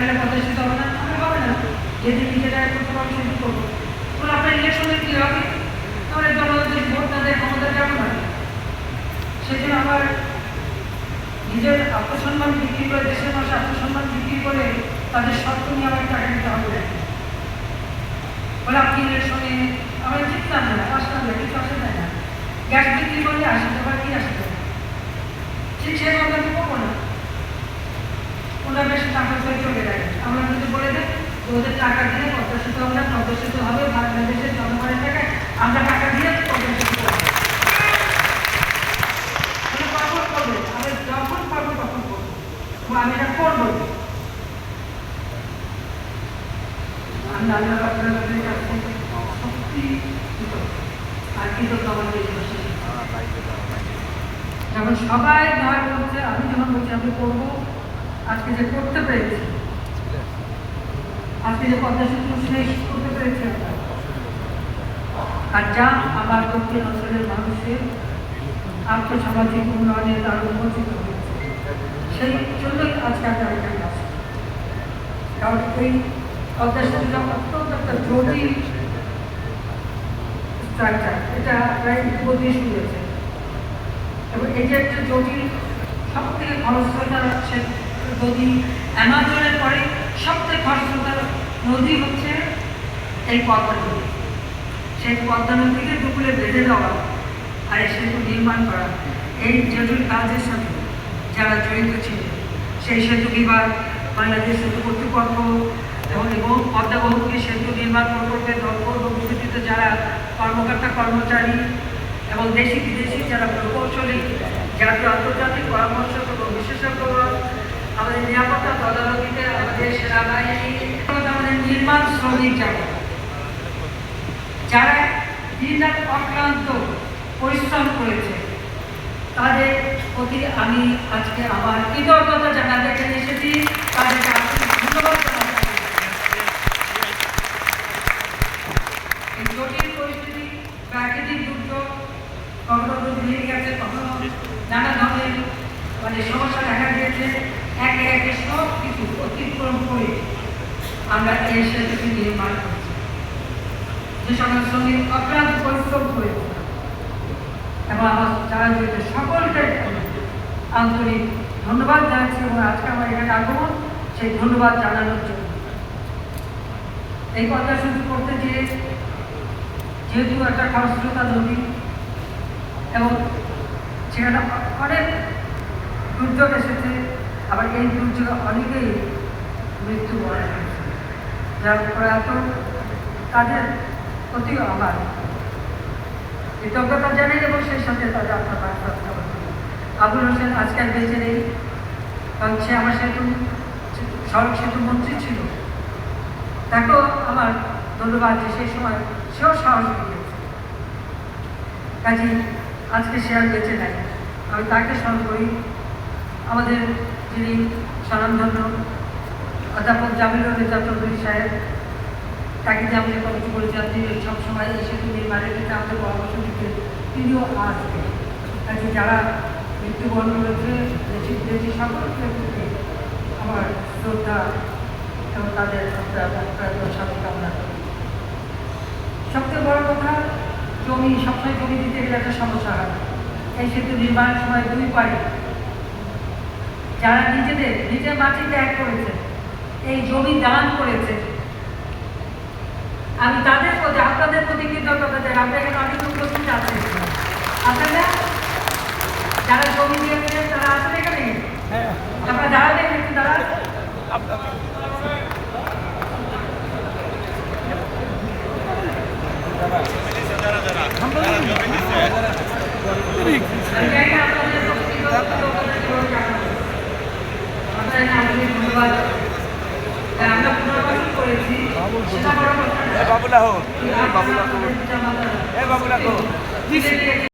গেলে প্রদর্শিত হবে না আমি হবে না। যেদিন নিজেরা করতে পারব সেদিন করব। তখন আপনার ইলেকশনে কী হবে? তাহলে জনগণের ভোট তাদের ক্ষমতা কেমন হবে? সেজন্য আমার নিজের আত্মসম্মান বিক্রি করে, দেশের মানুষ আত্মসম্মান বিক্রি করে তাদের শর্ত নিয়ে আমাকে টাকা দিতে হবে বলে আপনি ইলেকশনে আমরা জিতলাম না আসলাম না কিছু আসে না। গ্যাস বিক্রি করলে আসে তো কি আসে ঠিক সে না বেশি টাকা করে চলে যায় আমরা যদি বলে দেয় ওদের টাকা দিয়ে প্রদর্শিত না প্রদর্শিত হবে বাংলাদেশের জনগণের টাকায় আমরা টাকা দিয়ে প্রদর্শিত করব কখন করবে? আমি যখন পারব তখন করব। আমি এটা করব। আমি আল্লাহ আপনাদের কাছ সত্যি আর কৃতজ্ঞ আমার দেশবাসী যখন সবাই ভয় করছে আমি যখন বলছি আমি করব আজকে যে করতে পেরেছি। আজকে যে পদ্মা সেতু শেষ করতে পেরেছি আর যা আমার দক্ষিণ অঞ্চলের মানুষের আর্থসামাজিক উন্নয়নের দ্বারা উন্মোচিত হয়েছে। সেই জন্যই আজকে এখানে আছি কারণ এই পদ্মা সেতুটা অত্যন্ত একটা জটিল স্ট্রাকচার এটা প্রায় উপদেশ হয়েছে। এবং এই যে একটা জটিল সব থেকে খরস্রোতা সে নদী অ্যামাজনের পরে সব থেকে খরস্রোতা নদী হচ্ছে এই পদ্মা নদী। সেই পদ্মা নদীকে দুপুরে বেঁধে দেওয়া আর এই সেতু নির্মাণ করা। এই জটিল কাজের সাথে যারা জড়িত ছিল, সেই সেতু বিভাগ, বাংলাদেশ সেতু কর্তৃপক্ষ এবং এবং পদ্মা বহুমুখী সেতু নির্মাণ প্রকল্পে বিস্তৃত যারা কর্মকর্তা, কর্মচারী এবং দেশি বিদেশি যারা প্রকৌশলী জাতীয় আন্তর্জাতিক বিশেষজ্ঞগণ আমাদের নিরাপত্তা তদারকিতে আমাদের সেনাবাহিনী আমাদের নির্মাণ শ্রমিক যারা যারা দিনরাত অক্লান্ত পরিশ্রম করেছে, তাদের প্রতি আমি আজকে আমার কৃতজ্ঞতা জানাতে এখানে এসেছি। তাদেরকে কখনো নানা ধরনের মানে সমস্যা দেখা দিয়েছে একে একে সব কিছু অতিক্রম করে আমরা এই সেতুটি নির্মাণ করছি, যে সকল শ্রমিক অক্লান্ত পরিশ্রম করেছে এবং আমার যারা জড়িত সকলকে আন্তরিক ধন্যবাদ জানাচ্ছি এবং আজকে আমার এখানে আগমন, সেই ধন্যবাদ জানানোর জন্য। এই কথা শুধু করতে গিয়ে যেহেতু একটা খরস্রোতা নদী এবং সেখানে অনেক দুর্যোগ এসেছে, আবার এই দুর্যোগে অনেকেই মৃত্যু বরণ যার প্রয়াত তাদের প্রতিও আমার কৃতজ্ঞতা জানাই এবং সেই সাথে তাদের আপনার বার্তা আবুল হোসেন আজকে আর বেঁচে নেই। কারণ সে আমার সেতু সড়ক সেতু মন্ত্রী ছিল। তাকেও আমার ধন্যবাদ যে সেই সময় সেও সাহস দিয়েছে। কাজে, আজকে সে আর বেঁচে নেয় আমি তাকে স্মরণ করি। আমাদের যিনি স্বনামধন্য অধ্যাপক জামিলুর রেজা চৌধুরী সাহেব, তাকে যে আমি যে কথা বলেছিলাম তিনি সবসময় এই সেতু নির্মাণের ক্ষেত্রে আমাদের পরামর্শ দিতেন তিনিও আসবেন। কাজে যারা মৃত্যুবরণ করেছে, দেশি বিদেশি সকলকে আমার শ্রদ্ধা এবং তাদের সাথে কামনা করি। সবচেয়ে বড় কথা, জমি, সবসময় জমি দিতে গেলে একটা সমস্যা হয়। এই সেতু নির্মাণের সময় দুই পারে। যারা নিজেদের, নিজের মাটি ত্যাগ করেছে এই জমি দান করেছে। আমি তাদের প্রতি আপনাদের প্রতি কৃতজ্ঞতা আপনার এখানে অনেক উপস্থিত আছেন আপনারা যারা জমি দিয়েছেন তারা আছেন এখানে? আপনারা দাঁড়াবেন একটু দাঁড়ান আপনাদের ধন্যবাদ। হ্যাঁ, বাবুলা হো আপনারা আমাদের জামাতা- এ বাবুলা হো দিলে দিয়েছে।